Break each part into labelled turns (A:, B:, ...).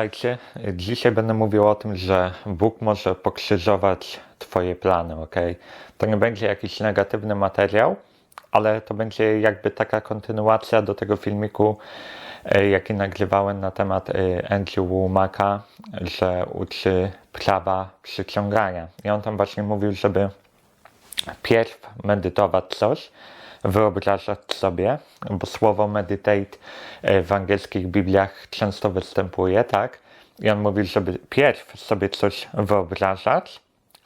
A: Witajcie. Dzisiaj będę mówił o tym, że Bóg może pokrzyżować Twoje plany, ok? To nie będzie jakiś negatywny materiał, ale to będzie jakby taka kontynuacja do tego filmiku, e, jaki nagrywałem na temat e, Andrew Woomaka, że uczy prawa przyciągania. I on tam właśnie mówił, żeby pierw medytować coś, wyobrażać sobie, bo słowo meditate e, w angielskich Bibliach często występuje, tak? I on mówi, żeby pierw sobie coś wyobrażać,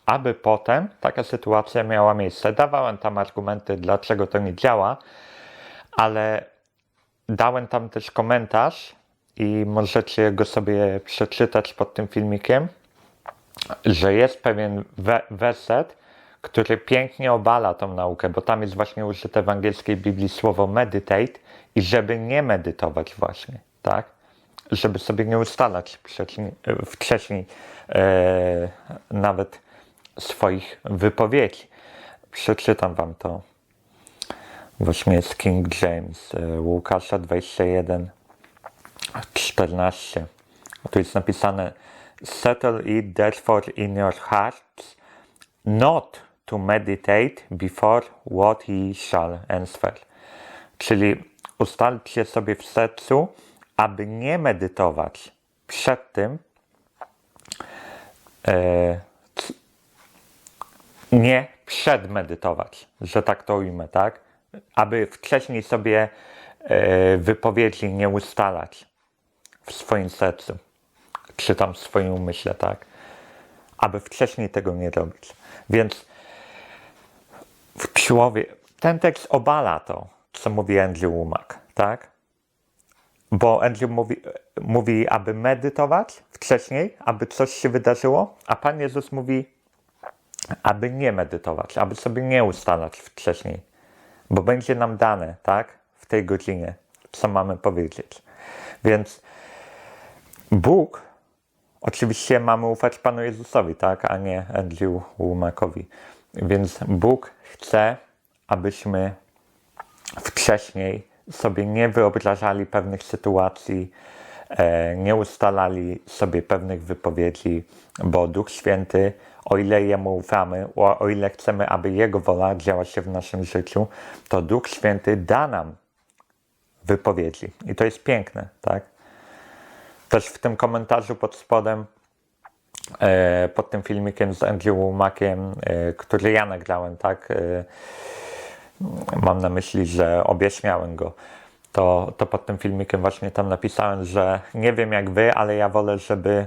A: aby potem taka sytuacja miała miejsce. Dawałem tam argumenty, dlaczego to nie działa, ale dałem tam też komentarz i możecie go sobie przeczytać pod tym filmikiem, że jest pewien we- werset, który pięknie obala tą naukę, bo tam jest właśnie użyte w angielskiej Biblii słowo meditate i żeby nie medytować właśnie, tak? Żeby sobie nie ustalać wcześniej, e, nawet swoich wypowiedzi. Przeczytam wam to. Właśnie z King James, e, Łukasza 21, 14. Tu jest napisane Settle it therefore in your hearts not to meditate before what he shall answer. Czyli ustalcie sobie w sercu, aby nie medytować przed tym, e, nie przedmedytować, że tak to ujmę, tak? Aby wcześniej sobie e, wypowiedzi nie ustalać w swoim sercu, czy tam w swoim umyśle, tak? Aby wcześniej tego nie robić. Więc w człowiek, ten tekst obala to, co mówi Andrew Womack, tak? Bo Andrew mówi, mówi, aby medytować wcześniej, aby coś się wydarzyło, a Pan Jezus mówi, aby nie medytować, aby sobie nie ustalać wcześniej, bo będzie nam dane, tak, w tej godzinie, co mamy powiedzieć. Więc Bóg, oczywiście mamy ufać Panu Jezusowi, tak, a nie Andrew Womackowi. Więc Bóg chce, abyśmy wcześniej sobie nie wyobrażali pewnych sytuacji, e, nie ustalali sobie pewnych wypowiedzi, bo Duch Święty, o ile Jemu ufamy, o, ile chcemy, aby Jego wola działa się w naszym życiu, to Duch Święty da nam wypowiedzi. I to jest piękne, tak? Też w tym komentarzu pod spodem, pod tym filmikiem z Andrew Makiem, e, który ja nagrałem, tak? E, mam na myśli, że objaśniałem go. To, to pod tym filmikiem właśnie tam napisałem, że nie wiem jak wy, ale ja wolę, żeby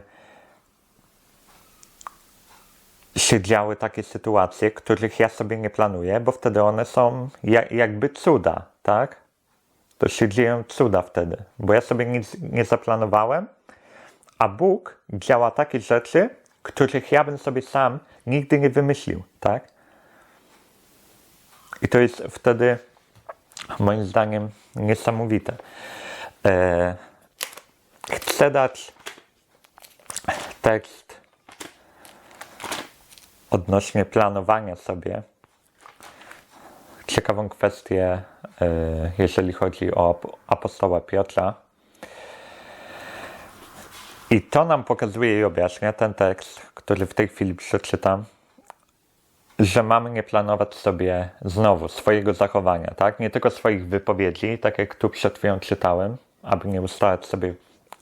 A: się działy takie sytuacje, których ja sobie nie planuję, bo wtedy one są ja- jakby cuda, tak? To się dzieją cuda wtedy, bo ja sobie nic nie zaplanowałem, a Bóg działa takie rzeczy, których ja bym sobie sam nigdy nie wymyślił, tak? I to jest wtedy moim zdaniem niesamowite. E, chcę dać tekst odnośnie planowania sobie. Ciekawą kwestię, e, jeżeli chodzi o ap- apostoła Piotra. I to nam pokazuje i objaśnia ten tekst, który w tej chwili przeczytam, że mamy nie planować sobie znowu swojego zachowania, tak? Nie tylko swoich wypowiedzi, tak jak tu przed chwilą czytałem, aby nie ustalać sobie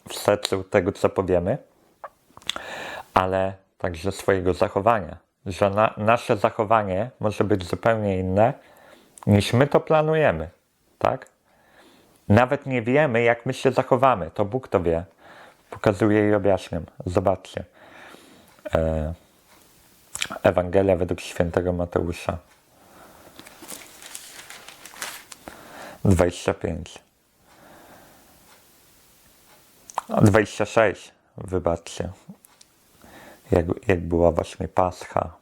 A: w sercu tego, co powiemy, ale także swojego zachowania. Że na, nasze zachowanie może być zupełnie inne niż my to planujemy, tak? Nawet nie wiemy, jak my się zachowamy. To Bóg to wie. Pokazuję i objaśniam. Zobaczcie. E, Ewangelia według świętego Mateusza. 25. A, 26, wybaczcie. Jak, jak była właśnie Pascha.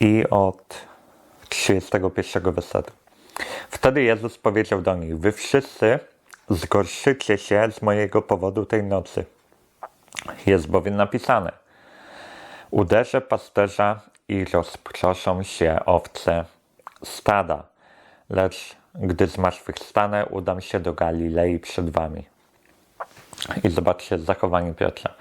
A: I od 31 wersetu. Wtedy Jezus powiedział do nich: Wy wszyscy zgorszycie się z mojego powodu tej nocy. Jest bowiem napisane: Uderzę pasterza i rozproszą się owce stada. Lecz gdy zmartwychwstanę, udam się do Galilei przed wami. I zobaczcie zachowanie Piotra.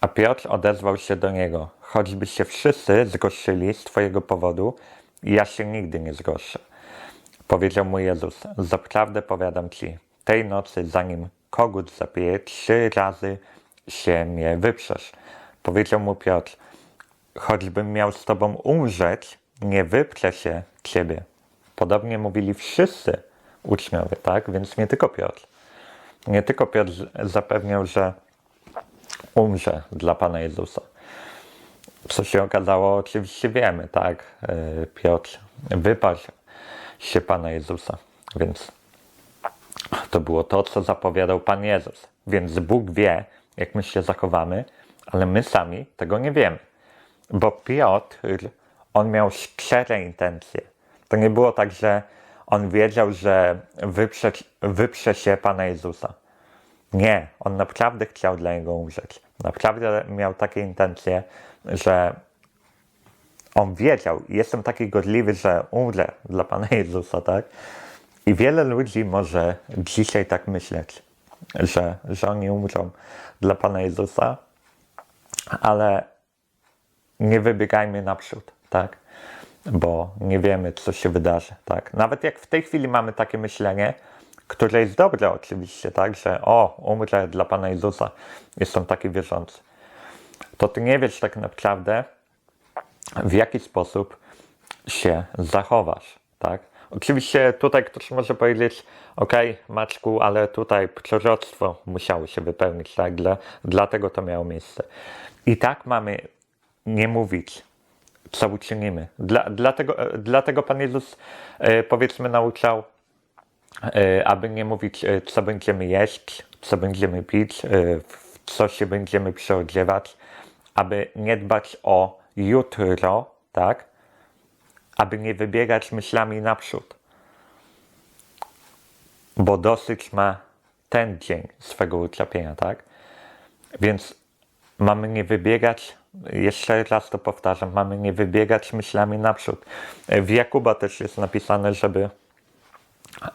A: A Piotr odezwał się do niego: Choćby się wszyscy zgorszyli z Twojego powodu, ja się nigdy nie zgorszę. Powiedział mu Jezus: Zaprawdę powiadam Ci, tej nocy, zanim kogut zapieje, trzy razy się mnie wyprzesz. Powiedział mu Piotr: Choćbym miał z Tobą umrzeć, nie wyprę się Ciebie. Podobnie mówili wszyscy uczniowie, tak? Więc nie tylko Piotr. Nie tylko Piotr zapewniał, że umrze dla Pana Jezusa. Co się okazało, oczywiście wiemy, tak? Yy, Piotr wyparł się Pana Jezusa, więc to było to, co zapowiadał Pan Jezus. Więc Bóg wie, jak my się zachowamy, ale my sami tego nie wiemy. Bo Piotr, on miał szczere intencje. To nie było tak, że on wiedział, że wyprze, wyprze się Pana Jezusa. Nie, on naprawdę chciał dla niego umrzeć. Naprawdę miał takie intencje, że on wiedział, jestem taki godliwy, że umrę dla Pana Jezusa, tak? I wiele ludzi może dzisiaj tak myśleć, że, że oni umrą dla Pana Jezusa, ale nie wybiegajmy naprzód, tak? Bo nie wiemy, co się wydarzy, tak? Nawet jak w tej chwili mamy takie myślenie, które jest dobre oczywiście, tak? Że o, umrę dla Pana Jezusa, jestem taki wierzący. To ty nie wiesz tak naprawdę, w jaki sposób się zachowasz, tak? Oczywiście tutaj ktoś może powiedzieć, ok, Maczku, ale tutaj proroctwo musiało się wypełnić, tak? Dla, dlatego to miało miejsce. I tak mamy nie mówić, co uczynimy. Dla, dlatego, e, dlatego Pan Jezus, e, powiedzmy, nauczał, e, aby nie mówić, co będziemy jeść, co będziemy pić, w co się będziemy przeodziewać, aby nie dbać o jutro, tak? Aby nie wybiegać myślami naprzód. Bo dosyć ma ten dzień swego utrapienia, tak? Więc mamy nie wybiegać, jeszcze raz to powtarzam, mamy nie wybiegać myślami naprzód. W Jakuba też jest napisane, żeby,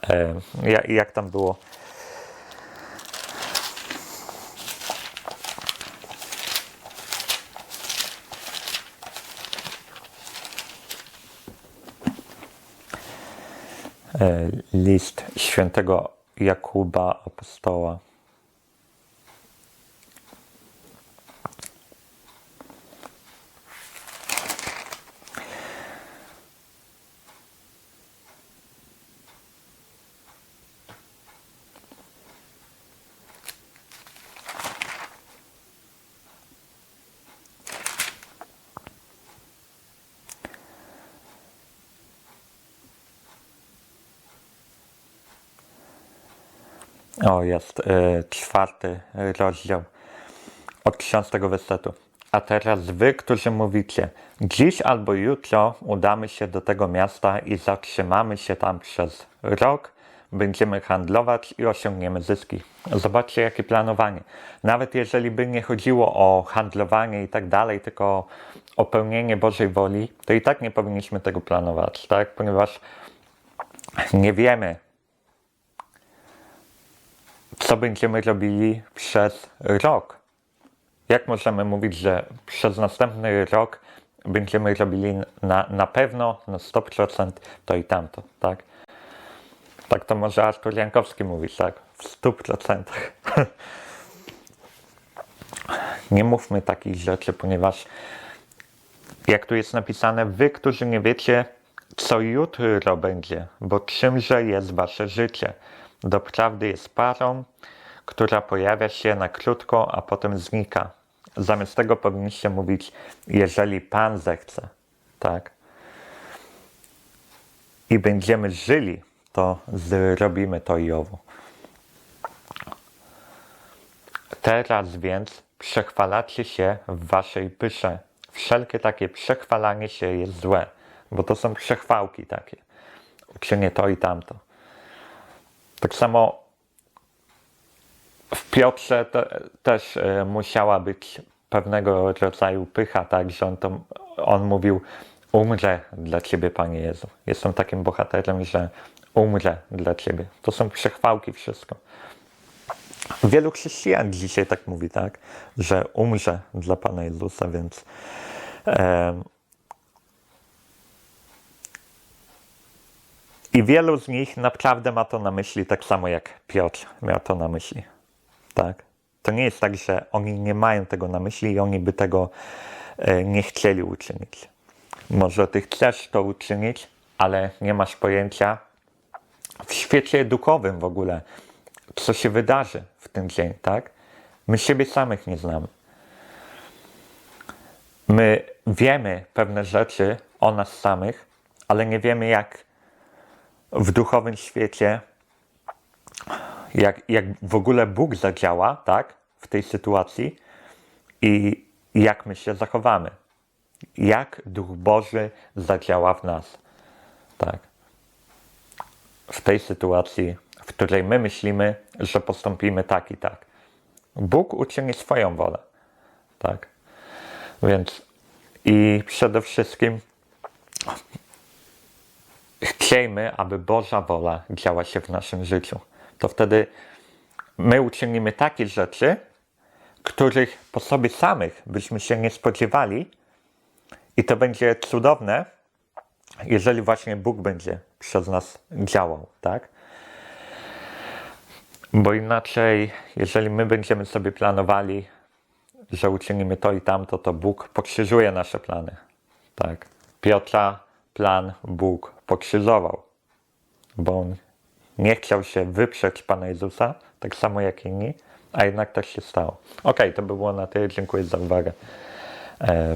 A: e, ja- jak tam było, list świętego Jakuba apostoła. O, jest e, czwarty rozdział od 13 wersetu. A teraz wy, którzy mówicie, dziś albo jutro udamy się do tego miasta i zatrzymamy się tam przez rok, będziemy handlować i osiągniemy zyski. Zobaczcie, jakie planowanie. Nawet jeżeli by nie chodziło o handlowanie i tak dalej, tylko o pełnienie Bożej woli, to i tak nie powinniśmy tego planować, tak? Ponieważ nie wiemy, co będziemy robili przez rok. Jak możemy mówić, że przez następny rok będziemy robili na, na pewno, na 100% to i tamto, tak? Tak to może Artur Jankowski mówić, tak? W 100%. nie mówmy takich rzeczy, ponieważ jak tu jest napisane, wy, którzy nie wiecie, co jutro będzie, bo czymże jest wasze życie. Doprawdy jest parą, która pojawia się na krótko, a potem znika. Zamiast tego powinniście mówić, jeżeli Pan zechce, tak? I będziemy żyli, to zrobimy to i owo. Teraz więc przechwalacie się w waszej pysze. Wszelkie takie przechwalanie się jest złe, bo to są przechwałki takie. Uczynię to i tamto. Tak samo w Piotrze te, też e, musiała być pewnego rodzaju pycha, tak, że on, to, on mówił, umrę dla Ciebie, Panie Jezu. Jestem takim bohaterem, że umrę dla Ciebie. To są przechwałki, wszystko. Wielu chrześcijan dzisiaj tak mówi, tak? Że umrze dla Pana Jezusa, więc em, i wielu z nich naprawdę ma to na myśli tak samo jak Piotr miał to na myśli, tak? To nie jest tak, że oni nie mają tego na myśli i oni by tego e, nie chcieli uczynić. Może ty chcesz to uczynić, ale nie masz pojęcia w świecie duchowym w ogóle, co się wydarzy w ten dzień, tak? My siebie samych nie znamy. My wiemy pewne rzeczy o nas samych, ale nie wiemy jak w duchowym świecie, jak, jak w ogóle Bóg zadziała, tak? W tej sytuacji i jak my się zachowamy. Jak Duch Boży zadziała w nas, tak? w tej sytuacji, w której my myślimy, że postąpimy tak i tak. Bóg uczyni swoją wolę. Tak? Więc i przede wszystkim chciejmy, aby Boża wola działa się w naszym życiu. To wtedy my uczynimy takie rzeczy, których po sobie samych byśmy się nie spodziewali, i to będzie cudowne, jeżeli właśnie Bóg będzie przez nas działał, tak? Bo inaczej, jeżeli my będziemy sobie planowali, że uczynimy to i tamto, to Bóg pokrzyżuje nasze plany, tak? Piotra plan Bóg pokrzyżował, bo on nie chciał się wyprzeć Pana Jezusa, tak samo jak inni, a jednak tak się stało. Okej, to by było na tyle. Dziękuję za uwagę. E.